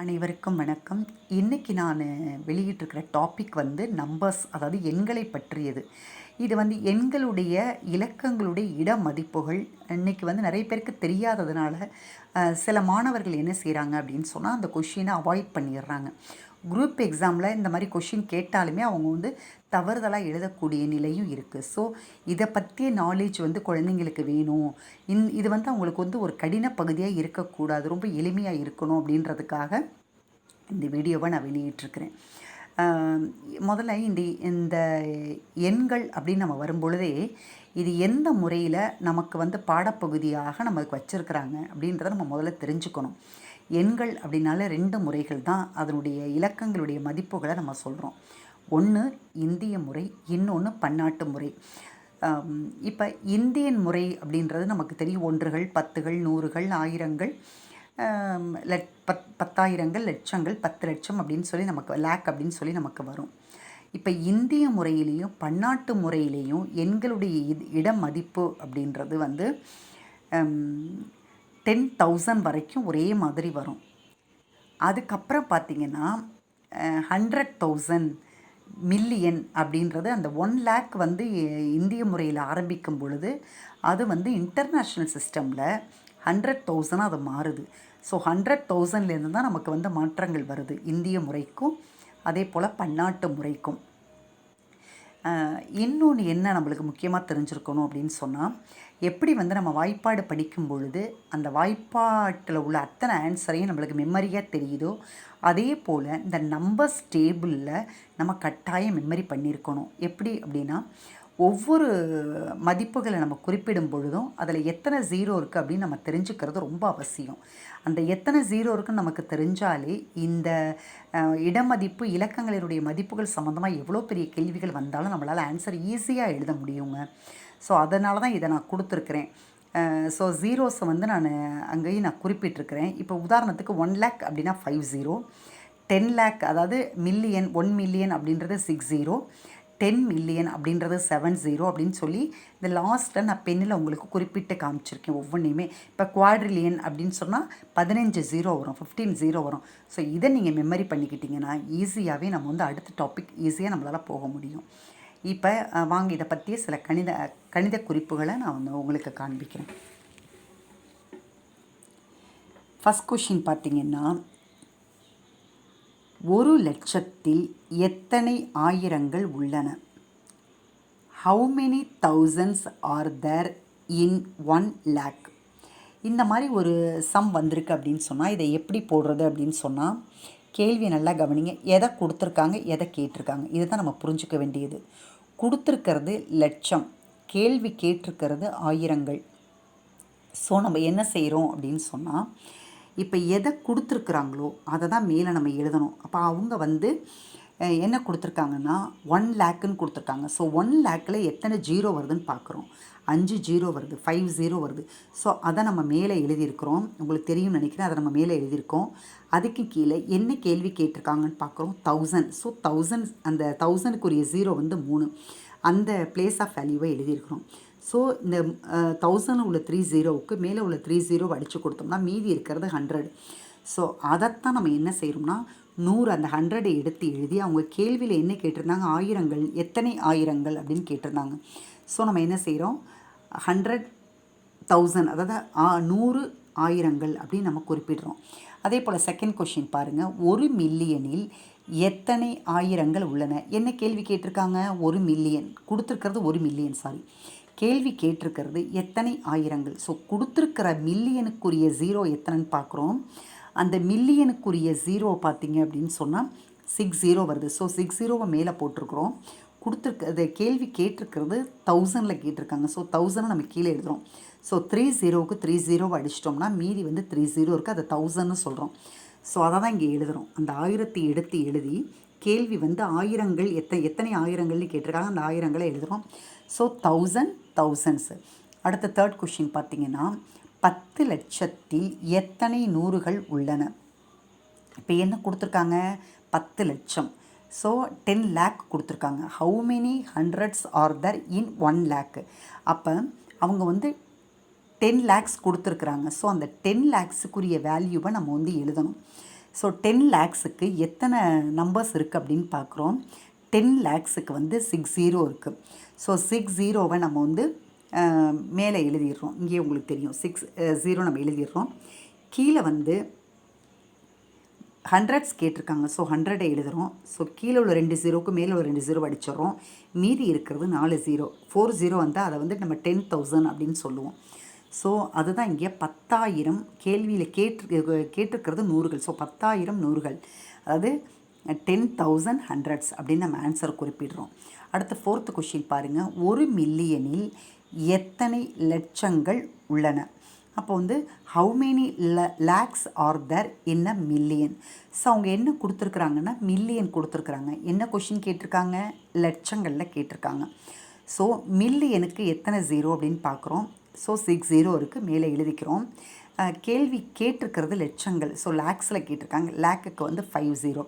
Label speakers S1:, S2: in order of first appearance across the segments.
S1: அனைவருக்கும் வணக்கம். இன்றைக்கி நான் வெளியிட்டிருக்கிற டாபிக் வந்து நம்பர்ஸ் அதாவது எண்களை பற்றியது. இது வந்து எண்களுடைய இலக்கங்களுடைய இட மதிப்புகள் இன்றைக்கி வந்து நிறைய பேருக்கு தெரியாததுனால சில மாணவர்கள் என்ன செய்கிறாங்க அப்படின்னு சொன்னால் அந்த கொஷினை அவாய்ட் பண்ணிடுறாங்க. குரூப் எக்ஸாமில் இந்த மாதிரி கொஷின் கேட்டாலுமே அவங்க வந்து தவறுதலாக எழுதக்கூடிய நிலையும் இருக்குது ஸோ இதை பற்றிய நாலேஜ் வந்து குழந்தைங்களுக்கு வேணும். இந் இது வந்து அவங்களுக்கு வந்து ஒரு கடின பகுதியாக இருக்கக்கூடாது. ரொம்ப எளிமையாக இருக்கணும் அப்படின்றதுக்காக இந்த வீடியோவை நான் வெளியிட்டிருக்கிறேன். முதல்ல இந்த இந்த எண்கள் அப்படின்னு நம்ம வரும்பொழுதே இது எந்த முறையில் நமக்கு வந்து பாடப்பகுதியாக நமக்கு வச்சுருக்கிறாங்க அப்படின்றத நம்ம முதல்ல தெரிஞ்சுக்கணும். எண்கள் அப்படின்னாலே ரெண்டு முறைகள் தான் அதனுடைய இலக்கங்களுடைய மதிப்புகளை நம்ம சொல்கிறோம் ஒன்று இந்திய முறை இன்னொன்று பன்னாட்டு முறை. இப்போ இந்தியன் முறை அப்படின்றது நமக்கு தெரியும். ஒன்றுகள் பத்துகள் நூறுகள் ஆயிரங்கள் லட் பத் பத்தாயிரங்கள் லட்சங்கள் பத்து லட்சம் அப்படின்னு சொல்லி நமக்கு லேக் அப்படின்னு சொல்லி நமக்கு வரும். இப்போ இந்திய முறையிலையும் பன்னாட்டு முறையிலையும் எண்களுடைய இட மதிப்பு அப்படின்றது வந்து டென் தௌசண்ட் வரைக்கும் ஒரே மாதிரி வரும். அதுக்கப்புறம் பார்த்தீங்கன்னா ஹண்ட்ரட் தௌசண்ட் மில்லியன் அப்படின்றது அந்த ஒன் லேக் வந்து இந்திய முறையில் ஆரம்பிக்கும் பொழுது அது வந்து இன்டர்நேஷ்னல் சிஸ்டமில் ஹண்ட்ரட் தௌசண்ட் அது மாறுது. ஸோ ஹண்ட்ரட் தௌசண்ட்லேருந்து தான் நமக்கு வந்து மாற்றங்கள் வருது இந்திய முறைக்கும் அதே போல் பன்னாட்டு முறைக்கும். இன்னொன்று என்ன நம்மளுக்கு முக்கியமாக தெரிஞ்சிருக்கணும் அப்படின்னு சொன்னால் எப்படி வந்து நம்ம வாய்ப்பாடு படிக்கும் பொழுது அந்த வாய்ப்பாட்டில் உள்ள அத்தனை ஆன்சரையும் நம்மளுக்கு மெமரியாக தெரியுதோ அதே போல் இந்த நம்பர்ஸ் டேபிளில் நம்ம கட்டாயம் மெமரி பண்ணியிருக்கணும் எப்படி அப்படின்னா ஒவ்வொரு மதிப்புகளை நம்ம குறிப்பிடும் பொழுதும் அதில் எத்தனை ஜீரோ இருக்குது அப்படின்னு நம்ம தெரிஞ்சுக்கிறது ரொம்ப அவசியம். அந்த எத்தனை ஜீரோ இருக்குன்னு நமக்கு தெரிஞ்சாலே இந்த இடமதிப்பு இலக்கங்களினுடைய மதிப்புகள் சம்மந்தமாக எவ்வளோ பெரிய கேள்விகள் வந்தாலும் நம்மளால் ஆன்சர் ஈஸியாக எழுத முடியுங்க. ஸோ அதனால தான் இதை நான் கொடுத்துருக்குறேன். ஸோ ஜீரோஸை வந்து நான் அங்கேயும் நான் குறிப்பிட்டிருக்கிறேன். இப்போ உதாரணத்துக்கு ஒன் லேக் அப்படின்னா ஃபைவ் ஜீரோ டென் லேக் அதாவது மில்லியன் ஒன் மில்லியன் அப்படின்றது சிக்ஸ் ஜீரோ டென் மில்லியன் அப்படின்றது செவன் ஜீரோ அப்படின்னு சொல்லி இந்த லாஸ்ட்டில் நான் பெண்ணில் உங்களுக்கு குறிப்பிட்டு காமிச்சிருக்கேன் ஒவ்வொன்றையுமே. இப்போ குவாட்ரிலியன் அப்படின்னு சொன்னால் பதினஞ்சு ஜீரோ வரும் ஃபிஃப்டீன் ஜீரோ வரும். ஸோ இதை நீங்கள் மெமரி பண்ணிக்கிட்டிங்கன்னா ஈஸியாகவே நம்ம வந்து அடுத்த டாபிக் ஈஸியாக நம்மளால் போக முடியும். இப்போ வாங்க இதை பற்றிய சில கணித கணித குறிப்புகளை நான் வந்து உங்களுக்கு காண்பிக்கிறேன். ஃபஸ்ட் கொஷின் பார்த்தீங்கன்னா ஒரு லட்சத்தில் எத்தனை ஆயிரங்கள் உள்ளன? How many thousands are there in one lakh இந்த மாதிரி ஒரு சம் வந்திருக்கு அப்படின்னு சொன்னால் இதை எப்படி போடுறது அப்படின்னு சொன்னால் கேள்வி நல்லா கவனிங்க. எதை கொடுத்துருக்காங்க எதை கேட்டிருக்காங்க? இதை தான் நம்ம புரிஞ்சுக்க வேண்டியது. கொடுத்துருக்கிறது லட்சம் கேள்வி கேட்டிருக்கிறது ஆயிரங்கள். ஸோ நம்ம என்ன செய்கிறோம் அப்படின்னு சொன்னால் இப்போ எதை கொடுத்துருக்குறாங்களோ அதை தான் மேலே நம்ம எழுதணும். அப்போ அவங்க வந்து என்ன கொடுத்துருக்காங்கன்னா ஒன் லேக்குன்னு கொடுத்துருக்காங்க. ஸோ ஒன் லேக்கில் எத்தனை ஜீரோ வருதுன்னு பார்க்குறோம். அஞ்சு ஜீரோ வருது ஃபைவ் ஜீரோ வருது. ஸோ அதை நம்ம மேலே எழுதியிருக்கிறோம். உங்களுக்கு தெரியும்னு நினைக்கிறேன். அதை நம்ம மேலே எழுதியிருக்கோம். அதுக்கு கீழே என்ன கேள்வி கேட்டிருக்காங்கன்னு பார்க்குறோம். தௌசண்ட் ஸோ தௌசண்ட் அந்த தௌசண்ட்க்குரிய ஜீரோ வந்து மூணு. அந்த பிளேஸ் ஆஃப் வேல்யூவை எழுதியிருக்கிறோம். ஸோ இந்த தௌசண்ட் உள்ள த்ரீ ஜீரோவுக்கு மேலே உள்ள த்ரீ ஜீரோ அடித்து கொடுத்தோம்னா மீதி இருக்கிறது ஹண்ட்ரட் ஸோ அதைத்தான் நம்ம என்ன செய்கிறோம்னா நூறு அந்த ஹண்ட்ரடை எடுத்து எழுதி அவங்க கேள்வியில் என்ன கேட்டிருந்தாங்க? ஆயிரங்கள் எத்தனை ஆயிரங்கள் அப்படின்னு கேட்டிருந்தாங்க. ஸோ நம்ம என்ன செய்கிறோம் ஹண்ட்ரட் தௌசண்ட் அதாவது ஆ- நூறு ஆயிரங்கள் அப்படின்னு நம்ம குறிப்பிடுறோம். அதே போல் செகண்ட் கொஷின் பாருங்கள் ஒரு மில்லியனில் எத்தனை ஆயிரங்கள் உள்ளன? என்ன கேள்வி கேட்டிருக்காங்க? ஒரு மில்லியன் கொடுத்துருக்கிறது ஒரு மில்லியன் சாரி கேள்வி கேட்டிருக்கிறது எத்தனை ஆயிரங்கள்? ஸோ கொடுத்துருக்கிற மில்லியனுக்குரிய ஜீரோ எத்தனைன்னு பார்க்குறோம். அந்த மில்லியனுக்குரிய ஜீரோ பார்த்தீங்க அப்படின்னு சொன்னால் சிக்ஸ் ஜீரோ வருது. ஸோ சிக்ஸ் ஜீரோவை மேலே போட்டிருக்கிறோம். கொடுத்துருக்க அது கேள்வி கேட்டிருக்கிறது தௌசண்டில் கேட்டிருக்காங்க. ஸோ தௌசண்டை நம்ம கீழே எழுதுகிறோம் ஸோ த்ரீ ஜீரோவுக்கு த்ரீ ஜீரோவை அடிச்சிட்டோம்னா மீதி வந்து த்ரீ ஜீரோ இருக்குது அதை தௌசண்ட்னு சொல்கிறோம் ஸோ அதை தான் இங்கே எழுதுகிறோம் அந்த ஆயிரத்தை எடுத்து எழுதி கேள்வி வந்து ஆயிரங்கள் எத்தனை எத்தனை ஆயிரங்கள்னு கேட்டிருக்காங்க. அந்த ஆயிரங்களை எழுதுகிறோம் ஸோ தௌசண்ட் தௌசண்ட்ஸு அடுத்த தேர்ட் கொஷின் பார்த்தீங்கன்னா பத்து லட்சத்தில் எத்தனை நூறுகள் உள்ளன? இப்போ என்ன கொடுத்துருக்காங்க? பத்து லட்சம். ஸோ டென் லேக் கொடுத்துருக்காங்க. How many hundreds are there in one lakh அப்போ அவங்க வந்து டென் லேக்ஸ் கொடுத்துருக்குறாங்க. ஸோ அந்த டென் லேக்ஸுக்குரிய வேல்யூவை நம்ம வந்து எழுதணும். ஸோ டென் லேக்ஸுக்கு எத்தனை நம்பர்ஸ் இருக்குது அப்படின்னு பார்க்குறோம். டென் லேக்ஸுக்கு வந்து சிக்ஸ் ஜீரோ இருக்குது ஸோ சிக்ஸ் ஜீரோவை நம்ம வந்து மேலே எழுதிடுறோம். இங்கேயே உங்களுக்கு தெரியும். சிக்ஸ் ஜீரோ நம்ம எழுதிடுறோம். கீழே வந்து ஹண்ட்ரட்ஸ் கேட்டிருக்காங்க. ஸோ ஹண்ட்ரடை எழுதுகிறோம் ஸோ கீழே உள்ள ரெண்டு ஜீரோக்கு மேலே உள்ள ரெண்டு ஜீரோ அடிச்சிடுறோம். மீதி இருக்கிறது நாலு ஜீரோ ஃபோர் ஜீரோ வந்தால் அதை வந்து நம்ம டென் தௌசண்ட் அப்படின்னு சொல்லுவோம். ஸோ அதுதான் இங்கே பத்தாயிரம் கேள்வியில் கேட்டு கேட்டிருக்கிறது நூறுகள். ஸோ பத்தாயிரம் நூறுகள். அதாவது டென் தௌசண்ட் ஹண்ட்ரட்ஸ் அப்படின்னு நம்ம ஆன்சர் குறிப்பிடுறோம். அடுத்த ஃபோர்த்து கொஷின் பாருங்கள் ஒரு மில்லியனில் எத்தனை லட்சங்கள் உள்ளன? அப்போ வந்து ஹவு மெனி ல lakhs are there in a million so அவங்க என்ன கொடுத்துருக்குறாங்கன்னா மில்லியன் கொடுத்துருக்குறாங்க. என்ன கொஷின் கேட்டிருக்காங்க? லட்சங்களில் கேட்டிருக்காங்க. ஸோ மில்லியனுக்கு எத்தனை ஜீரோ அப்படின்னு பார்க்குறோம். ஸோ சிக்ஸ் ஜீரோ இருக்குது மேலே எழுதிக்கிறோம். கேள்வி கேட்டிருக்கிறது லட்சங்கள். ஸோ லேக்ஸில் கேட்டிருக்காங்க. லேக்குக்கு வந்து ஃபைவ் ஜீரோ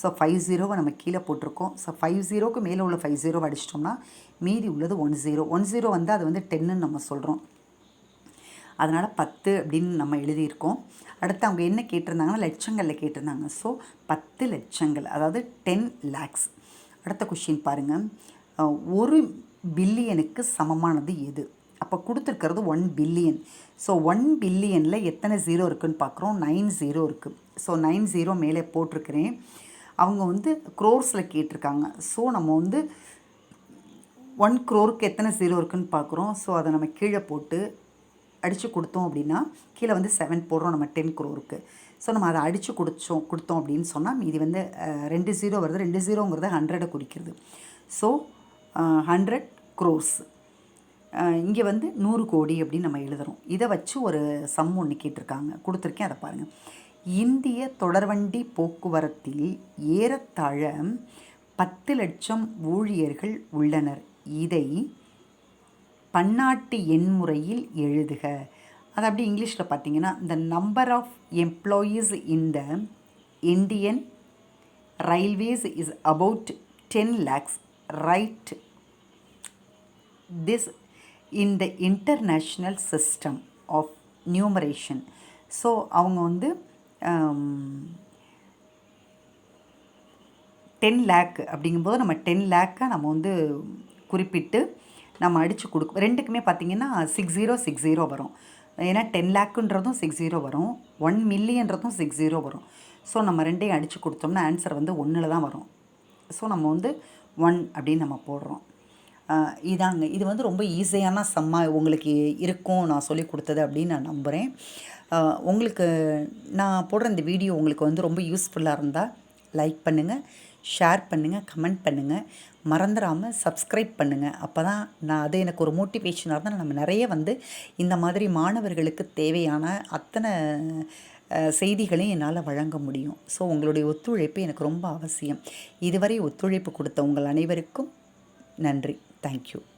S1: ஸோ ஃபைவ் ஜீரோவை நம்ம கீழே போட்டிருக்கோம். ஸோ ஃபைவ் ஜீரோக்கு மேலே உள்ள ஃபைவ் ஜீரோ அடிச்சிட்டோம்னா மீதி உள்ளது ஒன் ஜீரோ ஒன் ஜீரோ வந்து அது வந்து டென்னுன்னு நம்ம சொல்கிறோம் அதனால் பத்து அப்படின்னு நம்ம எழுதியிருக்கோம். அடுத்து அவங்க என்ன கேட்டிருந்தாங்கன்னா லட்சங்களில் கேட்டிருந்தாங்க. ஸோ பத்து லட்சங்கள் அதாவது டென் லேக்ஸ் அடுத்த கொஷின் பாருங்கள் ஒரு பில்லியனுக்கு சமமானது எது? அப்போ கொடுத்துருக்கிறது ஒன் பில்லியன் ஸோ ஒன் பில்லியனில் எத்தனை ஜீரோ இருக்குதுன்னு பார்க்குறோம் நைன் ஜீரோ இருக்குது ஸோ நைன் ஜீரோ மேலே போட்டிருக்கிறேன். அவங்க வந்து க்ரோர்ஸில் கேட்டிருக்காங்க. ஸோ நம்ம வந்து ஒன் க்ரோருக்கு எத்தனை ஜீரோ இருக்குதுன்னு பார்க்குறோம் ஸோ அதை நம்ம கீழே போட்டு அடித்து கொடுத்தோம் அப்படின்னா கீழே வந்து செவன் போடுறோம். நம்ம டென் க்ரோருக்கு ஸோ நம்ம அதை அடித்து கொடுத்தோம் கொடுத்தோம் அப்படின்னு சொன்னால் மீதி வந்து ரெண்டு ஜீரோ வருது. ரெண்டு ஜீரோங்கிறது ஹண்ட்ரடை குறிக்கிறது ஸோ ஹண்ட்ரட் க்ரோர்ஸ் இங்கே வந்து நூறு கோடி அப்படின்னு நம்ம எழுதுகிறோம் இதை வச்சு ஒரு சம் ஒன்று கேட்டிருக்காங்க. கொடுத்துருக்கேன் அதை பாருங்கள் இந்திய தொடர்வண்டி போக்குவரத்தில் ஏறத்தாழ பத்து லட்சம் ஊழியர்கள் உள்ளனர். இதை பன்னாட்டு எண்முறையில் எழுதுக. அது அப்படி இங்கிலீஷில் பார்த்தீங்கன்னா இந்த number of employees in the Indian railways is about ten lakhs right this in the international system of numeration so அவங்க வந்து um, டென் லேக் அப்படிங்கும்போது நம்ம டென் லேக்கை நம்ம வந்து குறிப்பிட்டு நம்ம அடித்து கொடுக்க ரெண்டுக்குமே பார்த்திங்கன்னா சிக்ஸ் ஜீரோ சிக்ஸ் ஜீரோ வரும். ஏன்னா டென் லேக்குன்றதும் சிக்ஸ் ஜீரோ வரும். ஒன் மில்லியன்றதும் சிக்ஸ் ஜீரோ வரும். ஸோ நம்ம ரெண்டையும் அடித்து கொடுத்தோம்னா ஆன்சர் வந்து ஒன்றில் தான் வரும். ஸோ நம்ம வந்து ஒன் அப்படின்னு நம்ம போடுறோம். இதாங்க. இது வந்து ரொம்ப ஈஸியான சம்மா உங்களுக்கு இருக்கும் நான் சொல்லி கொடுத்தது அப்படின்னு நான் நம்புகிறேன் உங்களுக்கு நான் போடுற இந்த வீடியோ உங்களுக்கு வந்து ரொம்ப யூஸ்ஃபுல்லாக இருந்தால் லைக் பண்ணுங்கள் ஷேர் பண்ணுங்கள் கமெண்ட் பண்ணுங்கள் மறந்துடாமல் சப்ஸ்கிரைப் பண்ணுங்கள் அப்போ தான் நான் அது எனக்கு ஒரு மோட்டிவேஷனாக இருந்தால் நம்ம நிறைய வந்து இந்த மாதிரி மாணவர்களுக்கு தேவையான அத்தனை செய்திகளையும் என்னால் வழங்க முடியும். ஸோ உங்களுடைய ஒத்துழைப்பு எனக்கு ரொம்ப அவசியம். இதுவரை ஒத்துழைப்பு கொடுத்த உங்கள் அனைவருக்கும் நன்றி. താങ്ക്